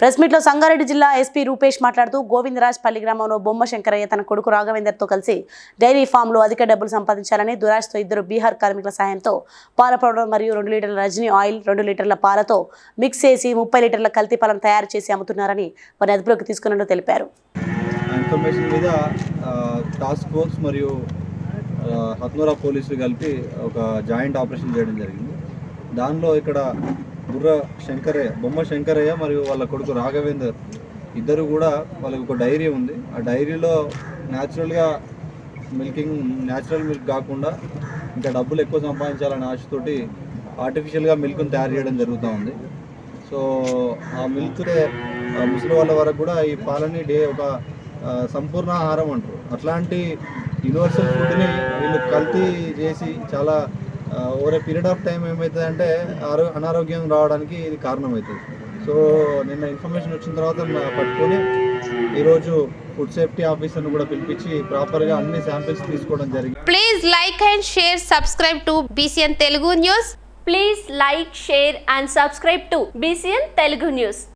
Press మీట్లో సంగారెడ్డి జిల్లా SP Rupesh మాట్లాడుతూ గోవిందరాజ్ పల్లి గ్రామంలో బొమ్మ శంకరయ్య తన కొడుకు రాఘవేందర్తో కలిసి డైరీ ఫామ్లో అధిక డబ్బులు సంపాదించాలని దురాజ్తో ఇద్దరు బీహార్ కార్మికుల సాయంతో పాల పౌడర్ మరియు రెండు లీటర్ల రజనీ ఆయిల్ రెండు లీటర్ల పాలతో మిక్స్ చేసి ముప్పై లీటర్ల కల్తీ పాలను తయారు చేసి అమ్ముతున్నారని వారిని అదుపులోకి తీసుకున్నట్లు తెలిపారు. ఇన్ఫర్మేషన్ మీద టాస్క్ ఫోర్స్ మరియు హత్నూరా పోలీసులు కలిపి ఒక జాయింట్ ఆపరేషన్ చేయడం జరిగింది. దానిలో ఇక్కడ బుర్ర శంకరయ్య బొమ్మ శంకరయ్య మరియు వాళ్ళ కొడుకు రాఘవేందర్ ఇద్దరు కూడా వాళ్ళకి ఒక డైరీ ఉంది. ఆ డైరీలో న్యాచురల్గా మిల్కింగ్ న్యాచురల్ మిల్క్ కాకుండా ఇంకా డబ్బులు ఎక్కువ సంపాదించాలనే ఆశతోటి ఆర్టిఫిషియల్గా మిల్క్ని తయారు చేయడం జరుగుతూ ఉంది. సో ఆ మిల్క్ ముసలి వాళ్ళ వరకు కూడా ఈ పాలని డే ఒక సంపూర్ణ ఆహారం అంటారు. అట్లాంటి యూనివర్సల్ ఫుడ్ని వీళ్ళు కల్తీ చేసి చాలా over a period of time ఏమవుతుందంటే ఆరో అనారోగ్యం రావడానికి ఇది కారణమవుతుంది. సో నిన్న ఇన్ఫర్మేషన్ వచ్చిన తర్వాత పట్టుకొని ఈరోజు ఫుడ్ సేఫ్టీ ఆఫీసర్ను కూడా పిలిపించి ప్రాపర్గా అన్ని శాంపిల్స్ తీసుకోవడం జరిగింది. Please like and share subscribe to BCN Telugu news. Please like share and subscribe to BCN Telugu news.